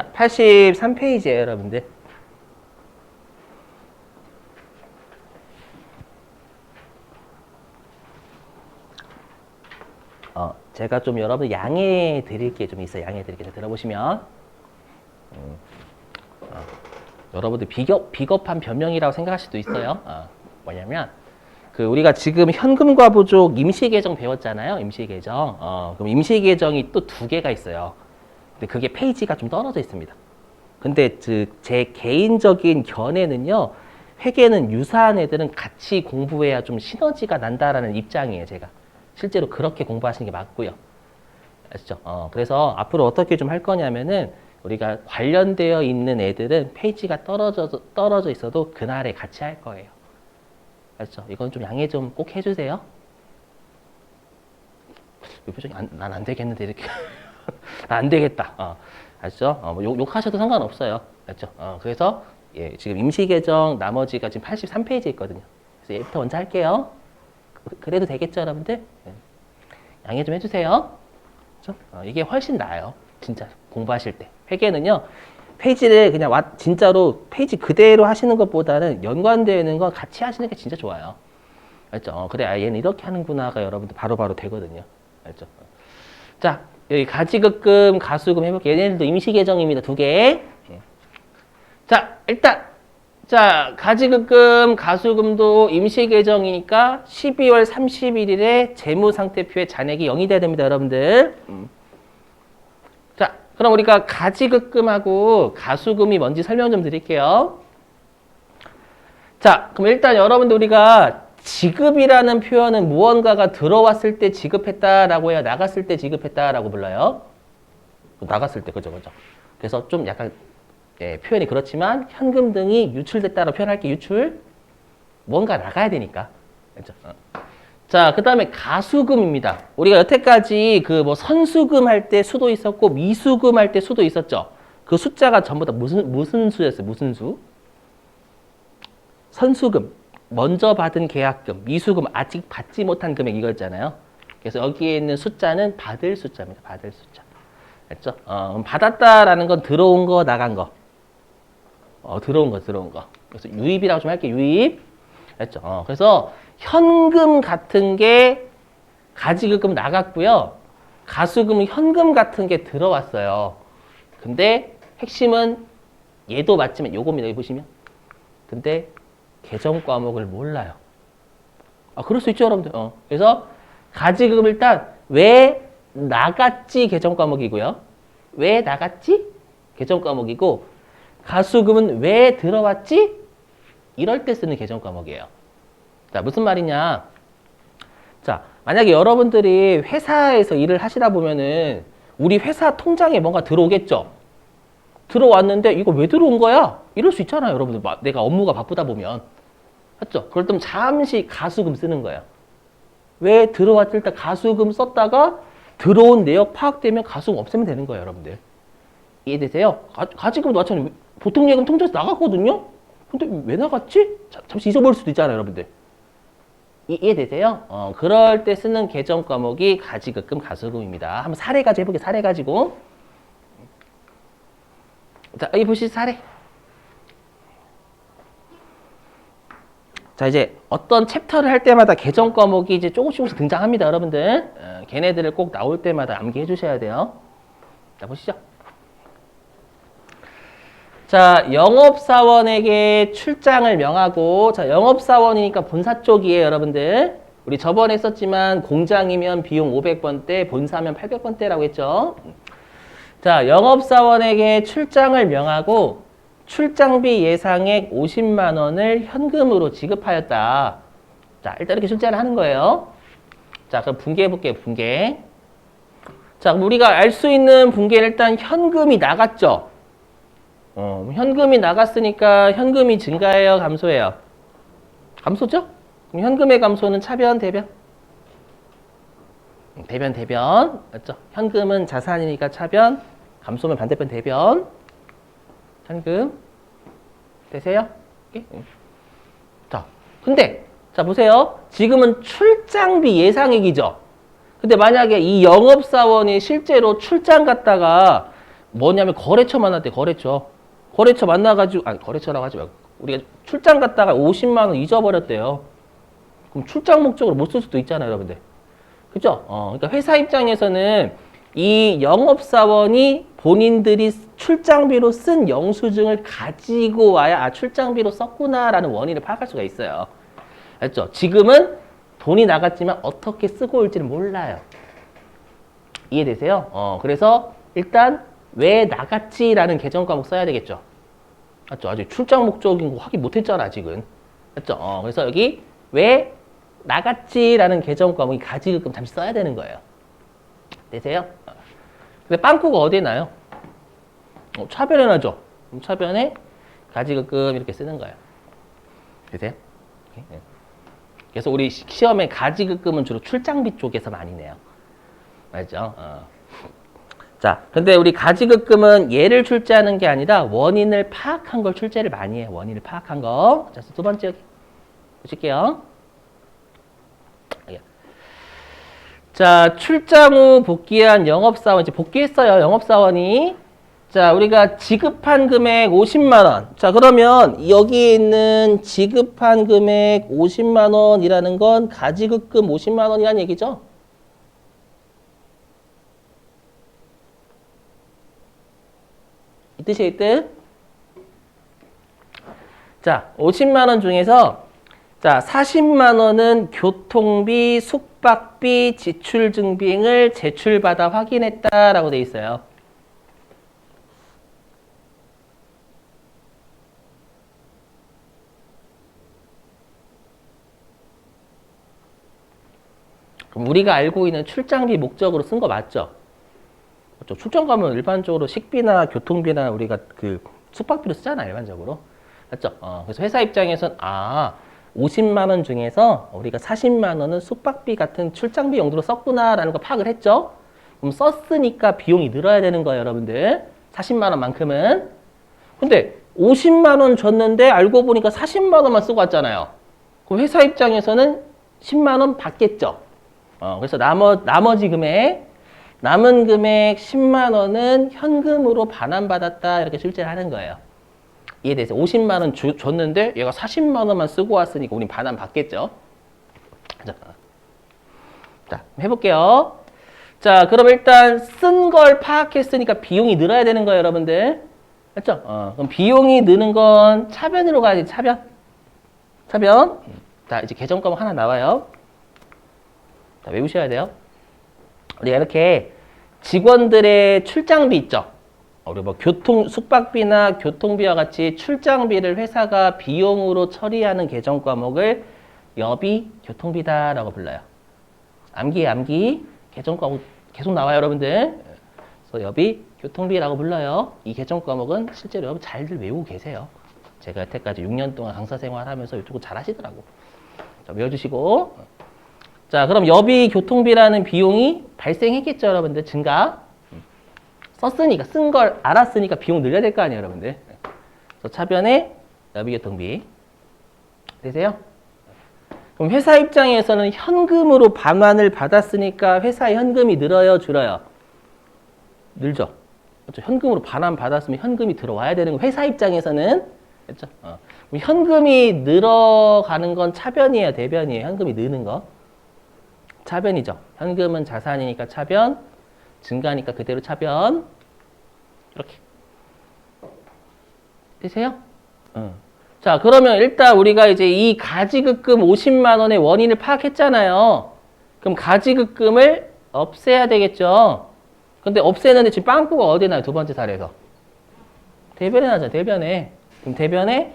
자, 83페이지에요, 여러분들. 어, 제가 좀 여러분 양해 드릴 게 좀 있어요. 양해 드릴 게 들어보시면. 음, 어, 여러분들 비겁, 비겁한 변명이라고 생각할 수도 있어요. 어, 뭐냐면, 그 우리가 지금 현금과 부족 임시 계정 배웠잖아요. 임시 계정. 어, 그럼 임시 계정이 또 두 개가 있어요. 근데 그게 페이지가 좀 떨어져 있습니다. 근데 그제 개인적인 견해는요. 회계는 유사한 애들은 같이 공부해야 좀 시너지가 난다라는 입장이에요, 제가. 실제로 그렇게 공부하시는 게 맞고요. 아시죠? 어, 그래서 앞으로 어떻게 좀 할 거냐면은 우리가 관련되어 있는 애들은 페이지가 떨어져 떨어져 있어도 그날에 같이 할 거예요. 아시죠? 이건 좀 양해 좀 꼭 해주세요. 이 표정이 난안 되겠는데 이렇게 안 되겠다. 어, 아시죠? 어, 뭐 욕, 욕하셔도 상관없어요. 알죠? 어, 그래서 예, 지금 임시 계정 나머지가 지금 83페이지에 있거든요. 그래서 얘부터 먼저 할게요. 그- 그래도 되겠죠, 여러분들? 예. 양해 좀 해주세요. 그죠? 어, 이게 훨씬 나아요. 진짜 공부하실 때. 회계는요, 페이지를 그냥 와, 진짜로 페이지 그대로 하시는 것보다는 연관되어 있는 거 같이 하시는 게 진짜 좋아요. 알죠? 어, 그래, 아, 얘는 이렇게 하는구나가 여러분들 바로바로 되거든요. 알죠? 자, 여기 가지급금, 가수금 해볼게요. 얘네들도 임시계정입니다. 두 개. 예. 자, 일단, 자, 가지급금, 가수금도 임시계정이니까 12월 31일에 재무상태표에 잔액이 0이 돼야 됩니다, 여러분들. 음. 자, 그럼 우리가 가지급금하고 가수금이 뭔지 설명 좀 드릴게요. 자, 그럼 일단 여러분들 우리가 지급이라는 표현은 무언가가 들어왔을 때 지급했다라고 해야 나갔을 때 지급했다라고 불러요. 나갔을 때 그죠 그죠. 그래서 좀 약간 예, 표현이 그렇지만 현금 등이 유출됐다라고 표현할게 유출. 뭔가 나가야 되니까. 그죠? 어. 자, 그 다음에 가수금입니다. 우리가 여태까지 그 뭐 선수금 할 때 수도 있었고 미수금 할 때 수도 있었죠. 그 숫자가 전부 다 무슨 무슨 수였어요? 무슨 수? 선수금, 먼저 받은 계약금, 미수금 아직 받지 못한 금액 이거였잖아요. 그래서 여기에 있는 숫자는 받을 숫자입니다. 받을 숫자. 알죠? 어, 받았다라는 건 들어온 거, 나간 거. 어, 들어온 거, 들어온 거. 그래서 유입이라고 좀 할게요. 유입. 알죠? 어, 그래서 현금 같은 게 가지급금 나갔고요. 가수금은 현금 같은 게 들어왔어요. 근데 핵심은 얘도 맞지만 요겁니다. 여기 보시면. 근데 계정 과목을 몰라요. 아, 그럴 수 있죠, 여러분들. 어. 그래서 가지금 일단 왜 나갔지 계정 과목이고요. 왜 나갔지? 계정 과목이고 가수금은 왜 들어왔지? 이럴 때 쓰는 계정 과목이에요. 자, 무슨 말이냐? 자, 만약에 여러분들이 회사에서 일을 하시다 보면은 우리 회사 통장에 뭔가 들어오겠죠? 들어왔는데 이거 왜 들어온 거야? 이럴 수 있잖아요, 여러분들. 마- 내가 업무가 바쁘다 보면. 맞죠? 그럴 때면 잠시 가수금 쓰는 거예요. 왜 들어왔을 때 가수금 썼다가 들어온 내역 파악되면 가수금 없애면 되는 거예요, 여러분들. 이해되세요? 가, 가지금 마찬가지 보통 예금 통장에서 나갔거든요? 근데 왜 나갔지? 자, 잠시 잊어버릴 수도 있잖아요, 여러분들. 이- 이해되세요? 어, 그럴 때 쓰는 계정 과목이 가지급금 가수금입니다. 한번 사례 가지고 해볼게요. 사례 가지고. 자, 여기 보시죠. 사례. 자, 이제 어떤 챕터를 할 때마다 계정 과목이 이제 조금씩 조금씩 등장합니다, 여러분들. 어, 걔네들을 꼭 나올 때마다 암기해 주셔야 돼요. 자, 보시죠. 자, 영업사원에게 출장을 명하고, 자, 영업사원이니까 본사 쪽이에요, 여러분들. 우리 저번에 썼지만 공장이면 비용 500번대, 본사면 800번대라고 했죠. 자, 영업사원에게 출장을 명하고 출장비 예상액 50만 원을 현금으로 지급하였다. 자, 일단 이렇게 출제를 하는 거예요. 자, 그럼 분개해 볼게요, 분개. 자, 우리가 알 수 있는 분개는 일단 현금이 나갔죠. 어, 현금이 나갔으니까 현금이 증가해요, 감소해요? 감소죠? 그럼 현금의 감소는 차변, 대변? 음, 대변, 대변. 맞죠? 현금은 자산이니까 차변, 감소면 반대편 대변. 현금. 되세요? 예? 음. 자, 근데, 자, 보세요. 지금은 출장비 예상액이죠? 근데 만약에 이 영업사원이 실제로 출장 갔다가 뭐냐면 거래처 만났대 거래처 거래처 만나가지고 아니 거래처라고 하지 말고 우리가 출장 갔다가 50만 원 잊어버렸대요 그럼 출장 목적으로 못 쓸 수도 있잖아요 여러분들 그죠? 어, 그러니까 회사 입장에서는 이 영업사원이 본인들이 출장비로 쓴 영수증을 가지고 와야 아 출장비로 썼구나라는 원인을 파악할 수가 있어요 알죠? 지금은 돈이 나갔지만 어떻게 쓰고 올지는 몰라요 이해되세요? 어, 그래서 일단 왜 나갔지라는 계정 과목 써야 되겠죠. 맞죠? 아직 출장 목적인 거 확인 못 했잖아, 아직은. 맞죠? 어, 그래서 여기 왜 나갔지라는 계정 과목이 가지급금 잠시 써야 되는 거예요. 되세요? 어. 근데 빵꾸가 어디에 나요? 어, 차변에 나죠? 그럼 차변에 가지급금 이렇게 쓰는 거예요. 되세요? 오케이, 네. 그래서 우리 시- 시험에 가지급금은 주로 출장비 쪽에서 많이 내요. 맞죠? 어. 자, 근데 우리 가지급금은 얘를 출제하는 게 아니라 원인을 파악한 걸 출제를 많이 해요. 원인을 파악한 거. 자, 두 번째 보실게요. 여기. 자, 출장 후 복귀한 영업사원, 이제 복귀했어요. 영업사원이. 자, 우리가 지급한 금액 50만원. 자, 그러면 여기에 있는 지급한 금액 50만원이라는 건 가지급금 50만원이라는 얘기죠? 이 뜻이에요, 이 뜻. 자, 50만 원 중에서 자, 40만 원은 교통비, 숙박비, 지출 증빙을 제출받아 확인했다라고 돼 있어요. 그럼 우리가 알고 있는 출장비 목적으로 쓴 거 맞죠? 그렇죠. 출장 가면 일반적으로 식비나 교통비나 우리가 그 숙박비로 쓰잖아요, 일반적으로. 맞죠? 어, 그래서 회사 입장에선 아, 50만 원 중에서 우리가 40만 원은 숙박비 같은 출장비 용도로 썼구나라는 거 파악을 했죠? 그럼 썼으니까 비용이 늘어야 되는 거예요, 여러분들. 40만 원만큼은. 근데 50만 원 줬는데 알고 보니까 40만 원만 쓰고 왔잖아요. 그럼 회사 입장에서는 10만 원 받겠죠? 어, 그래서 나머, 나머지 금액 남은 금액 10만 원은 현금으로 반환받았다 이렇게 출제를 하는 거예요. 이해되세요? 50만 원 주, 줬는데 얘가 40만 원만 쓰고 왔으니까 우린 반환 받겠죠. 자, 자 해볼게요. 자 그럼 일단 쓴 걸 파악했으니까 비용이 늘어야 되는 거예요 여러분들. 맞죠? 어, 그럼 비용이 느는 건 차변으로 가야지 차변. 차변. 자 이제 계정 과목 하나 나와요. 자 외우셔야 돼요. 우리가 이렇게 직원들의 출장비 있죠. 우리 뭐 교통 숙박비나 교통비와 같이 출장비를 회사가 비용으로 처리하는 계정 과목을 여비 교통비다라고 불러요. 암기 암기 계정 과목 계속 나와요, 여러분들. 그래서 여비 교통비라고 불러요. 이 계정 과목은 실제로 여러분 잘들 외우고 계세요. 제가 여태까지 6년 동안 강사 생활하면서 이쪽은 잘 하시더라고. 자, 외워주시고. 자, 그럼 여비 교통비라는 비용이 발생했겠죠, 여러분들? 증가. 썼으니까, 쓴 걸 알았으니까 비용 늘려야 될 거 아니에요, 여러분들? 그래서 차변에 여비 교통비. 되세요? 그럼 회사 입장에서는 현금으로 반환을 받았으니까 회사의 현금이 늘어요, 줄어요? 늘죠. 그렇죠? 현금으로 반환 받았으면 현금이 들어와야 되는 거. 회사 입장에서는 그렇죠? 어. 현금이 늘어가는 건 차변이에요, 대변이에요? 현금이 느는 거. 차변이죠. 현금은 자산이니까 차변, 증가니까 그대로 차변. 이렇게. 되세요? 응. 자, 그러면 일단 우리가 이제 이 가지급금 50만 원의 원인을 파악했잖아요. 그럼 가지급금을 없애야 되겠죠. 근데 없애는데 지금 빵꾸가 어디에 나요? 두 번째 사례에서. 대변에 나죠, 대변에. 그럼 대변에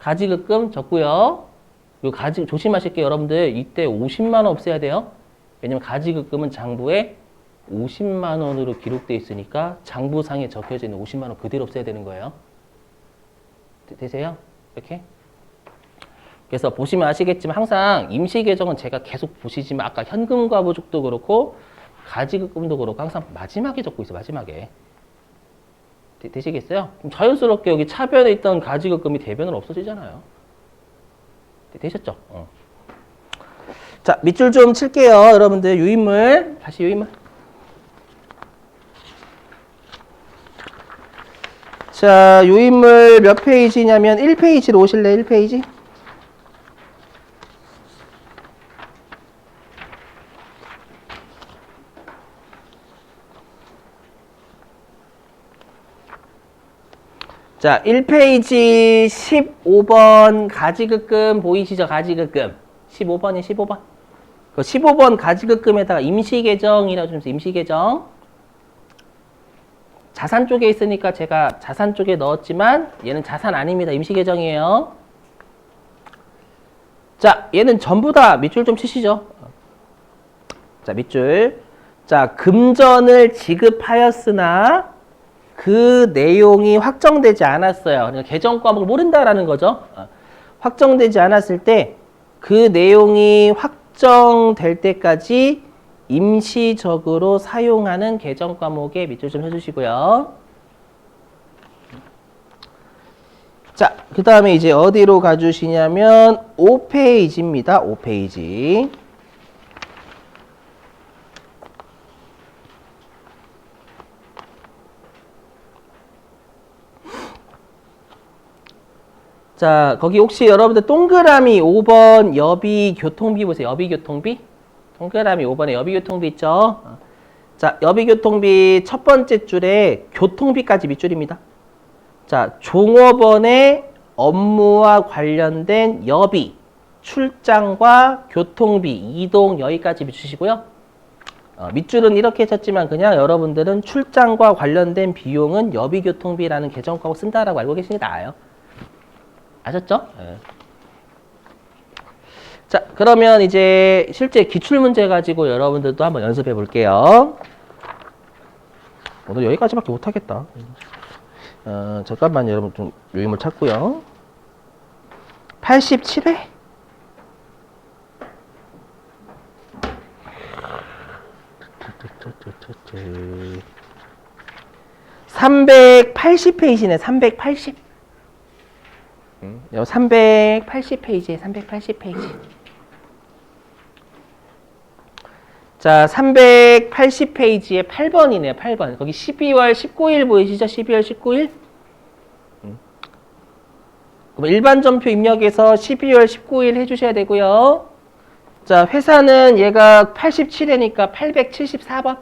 가지급금 적고요. 요 가지 조심하실게요, 여러분들. 이때 50만 원 없애야 돼요. 왜냐면 가지급금은 장부에 50만 원으로 기록돼 있으니까 장부상에 적혀져 있는 50만 원 그대로 없애야 되는 거예요. 되- 되세요? 이렇게? 그래서 보시면 아시겠지만 항상 임시 계정은 제가 계속 보시지만 아까 현금 과 부족도 그렇고 가지급금도 그렇고 항상 마지막에 적고 있어요. 마지막에. 되, 되시겠어요? 그럼 자연스럽게 여기 차변에 있던 가지급금이 대변으로 없어지잖아요. 되- 되셨죠? 어. 자, 밑줄 좀 칠게요. 여러분들 유인물 다시 유인물. 자, 요 인물 몇 페이지냐면 1페이지로 오실래? 1페이지? 자, 1페이지 15번 가지급금 보이시죠? 가지급금. 15번이 15번. 그 15번 가지급금에다가 임시계정이라고 좀 임시계정. 자산 쪽에 있으니까 제가 자산 쪽에 넣었지만 얘는 자산 아닙니다. 임시계정이에요. 자, 얘는 전부 다 밑줄 좀 치시죠. 자, 밑줄. 자, 금전을 지급하였으나 그 내용이 확정되지 않았어요. 그러니까 계정 과목을 모른다라는 거죠. 어. 확정되지 않았을 때 그 내용이 확정될 때까지 임시적으로 사용하는 계정 과목에 밑줄 좀 해주시고요. 자, 그 다음에 이제 어디로 가주시냐면 5페이지입니다. 5페이지. 자, 거기 혹시 여러분들 동그라미 5번 여비 교통비 보세요. 여비 교통비? 동그라미 5번에 여비 교통비 있죠? 어. 자, 여비 교통비 첫 번째 줄에 교통비까지 밑줄입니다. 자, 종업원의 업무와 관련된 여비, 출장과 교통비, 이동 여기까지 밑주시고요. 어, 밑줄은 이렇게 쳤지만 그냥 여러분들은 출장과 관련된 비용은 여비 교통비라는 계정과고 쓴다라고 알고 계시는 게 나아요. 아셨죠? 예. 자, 그러면 이제 실제 기출 문제 가지고 여러분들도 한번 연습해 볼게요. 오늘 여기까지밖에 못 하겠다. 어, 잠깐만 여러분 좀 요임을 찾고요. 87회? (380페이지네) (380) 요 380페이지에 380페이지. 자, 380페이지에 8번이네요. 8번. 거기 12월 19일 보이시죠? 12월 19일. 음. 그럼 일반 전표 입력에서 12월 19일 해주셔야 되고요. 자, 회사는 얘가 87회니까 874번.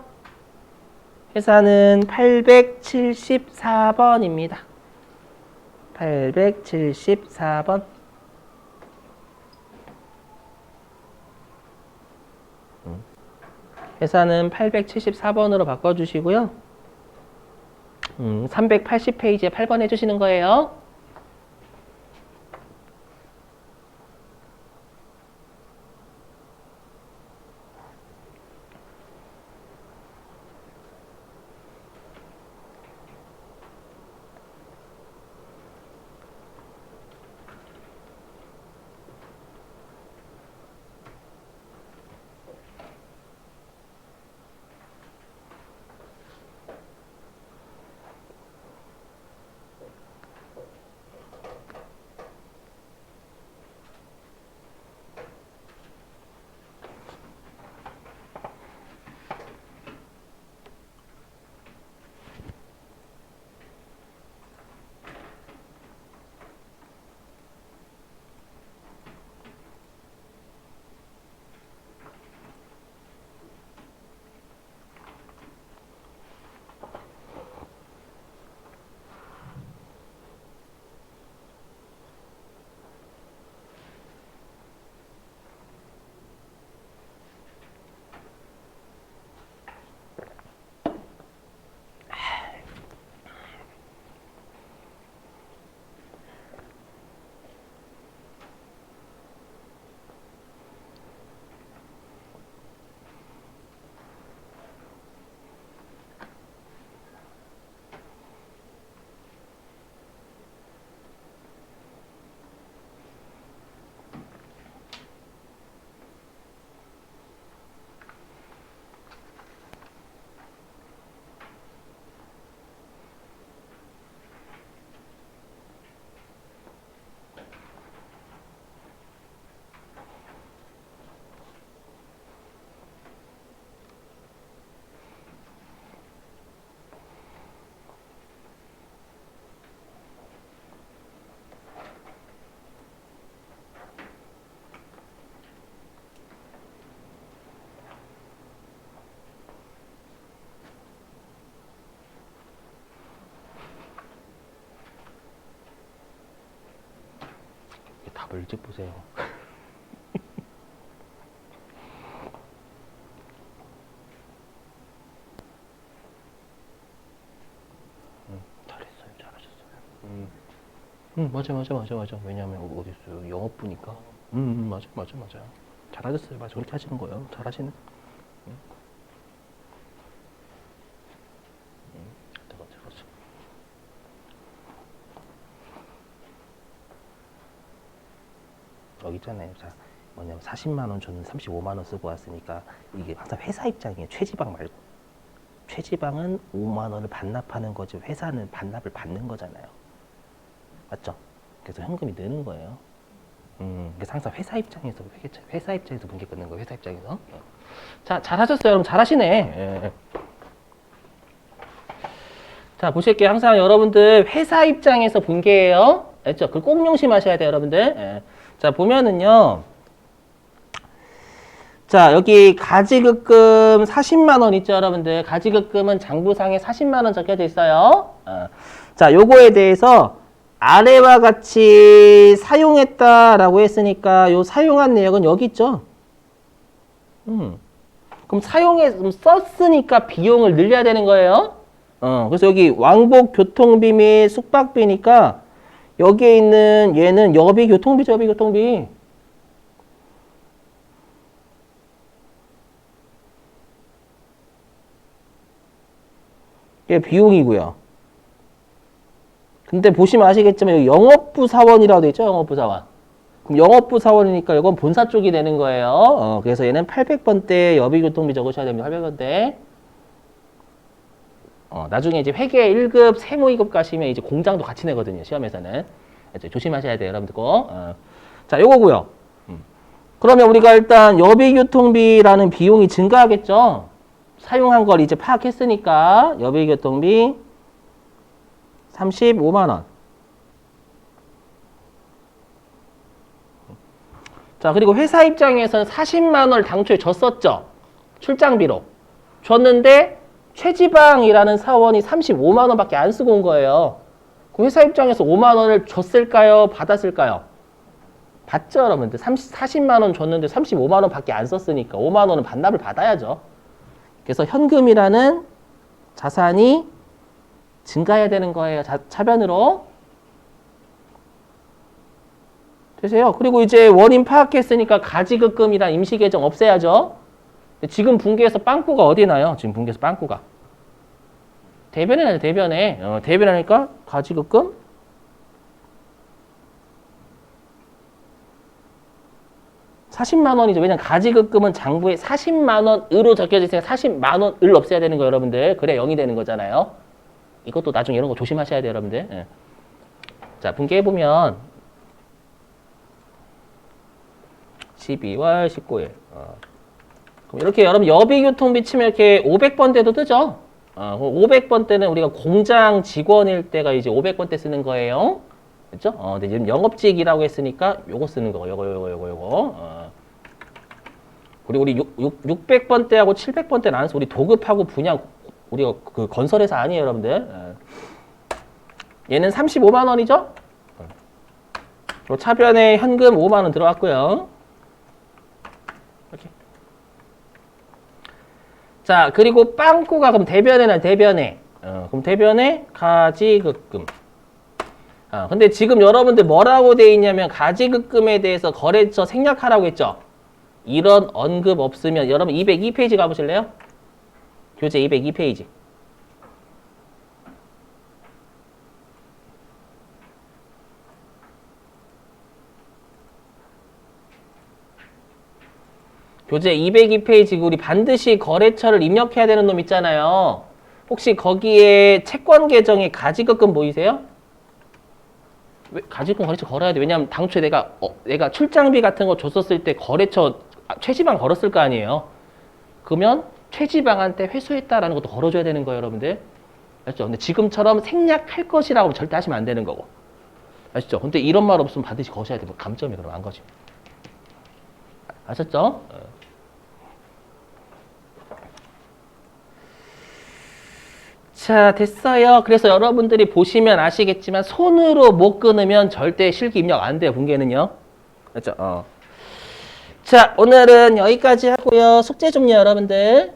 회사는 874번입니다. 874번. 회사는 874번으로 바꿔주시고요. 음, 380페이지에 8번 해주시는 거예요. 일찍 보세요. 음, 잘했어요, 잘하셨어요. 음, 음 맞아, 맞아, 맞아, 맞아. 왜냐하면 어디 있어요? 영업부니까. 음, 음, 맞아, 맞아, 맞아. 잘하셨어요, 맞아. 그렇게 하시는 거예요. 잘하시는. 음. 음, 내가 잘하죠. 여기 있잖아요. 자, 뭐냐면 40만 원 저는 35만 원 쓰고 왔으니까 이게 항상 회사 입장이에요. 최지방 말고. 최지방은 5만 원을 반납하는 거지 회사는 반납을 받는 거잖아요. 맞죠? 그래서 현금이 느는 거예요. 음, 그래서 항상 회사 입장에서 회계- 회사 입장에서 분계 끊는 거예요. 회사 입장에서. 어. 자, 잘하셨어요. 여러분 잘하시네. 예. 자, 보실게요. 항상 여러분들 회사 입장에서 분계예요. 알죠? 그걸 꼭 명심하셔야 돼요, 여러분들. 예. 자, 보면은요. 자, 여기 가지급금 40만 원 있죠, 여러분들. 가지급금은 장부상에 40만 원 적혀져 있어요. 어. 자, 요거에 대해서 아래와 같이 사용했다라고 했으니까 요 사용한 내역은 여기 있죠. 음. 그럼 사용해 썼으니까 비용을 늘려야 되는 거예요. 어, 그래서 여기 왕복 교통비 및 숙박비니까 여기에 있는 얘는 여비 교통비죠, 여비 교통비. 이게 비용이고요. 근데 보시면 아시겠지만 여기 영업부 사원이라고 돼 있죠, 영업부 사원. 그럼 영업부 사원이니까 이건 본사 쪽이 되는 거예요. 어, 그래서 얘는 800번대 여비 교통비 적으셔야 됩니다. 800번대. 어, 나중에 이제 회계 1급 세무 2급 가시면 이제 공장도 같이 내거든요. 시험에서는. 이제 조심하셔야 돼요. 여러분들 거. 어. 자, 요거고요. 음. 그러면 우리가 일단 여비 교통비라는 비용이 증가하겠죠. 사용한 걸 이제 파악했으니까 여비 교통비 35만 원. 자, 그리고 회사 입장에서는 40만 원을 당초에 줬었죠. 출장비로. 줬는데 최지방이라는 사원이 35만 원밖에 안 쓰고 온 거예요. 그 회사 입장에서 5만 원을 줬을까요? 받았을까요? 받죠, 여러분들. 30, 40만 원 줬는데 35만 원밖에 안 썼으니까 5만 원은 반납을 받아야죠. 그래서 현금이라는 자산이 증가해야 되는 거예요. 자, 차변으로. 되세요. 그리고 이제 원인 파악했으니까 가지급금이란 임시계정 없애야죠. 지금 분기에서 빵꾸가 어디 나요? 지금 분기에서 빵꾸가. 대변에 나요, 대변에. 어, 대변하니까 가지급금? (40만 원이죠) 왜냐면 가지급금은 장부에 (40만 원으로) 적혀져 있으니까 (40만 원을) 없애야 되는 거예요 여러분들 그래 (0이) 되는 거잖아요 이것도 나중에 이런 거 조심하셔야 돼요 여러분들 예. 자 분개해보면 12월 19일 어. 그럼 이렇게 여러분 여비교통비 치면 이렇게 500번대도 뜨죠. 어, 500번대는 우리가 공장 직원일 때가 이제 500번대 쓰는 거예요. 그렇죠? 어, 근데 지금 영업직이라고 했으니까 요거 쓰는 거, 요거, 요거, 요거, 요거. 어. 그리고 우리 6, 6, 600번대하고 700번대는 안 써. 우리 도급하고 분양, 우리가 그 건설회사 아니에요, 여러분들. 어. 얘는 35만 원이죠? 차변에 현금 5만 원 들어왔고요. 이렇게. 자, 그리고 빵꾸가 그럼 대변에는 대변에. 어, 그럼 대변에 가지급금. 아, 근데 지금 여러분들 뭐라고 돼 있냐면 가지급금에 대해서 거래처 생략하라고 했죠. 이런 언급 없으면 여러분 202페이지 가보실래요? 교재 202페이지. 교재 202페이지 우리 반드시 거래처를 입력해야 되는 놈 있잖아요. 혹시 거기에 채권 계정에 가지급금 보이세요? 왜 가지급금 거래처 걸어야 돼? 왜냐면 당초에 내가 어, 내가 출장비 같은 거 줬었을 때 거래처 아, 최지방 걸었을 거 아니에요. 그러면 최지방한테 회수했다라는 것도 걸어줘야 되는 거예요, 여러분들. 아시죠? 근데 지금처럼 생략할 것이라고 절대 하시면 안 되는 거고. 아시죠? 근데 이런 말 없으면 반드시 거셔야 돼. 뭐 감점이 그럼 안 거지. 아셨죠? 자, 됐어요. 그래서 여러분들이 보시면 아시겠지만 손으로 못 끊으면 절대 실기 입력 안 돼요, 분계는요. 그렇죠? 어. 자, 오늘은 여기까지 하고요. 숙제 좀요, 여러분들.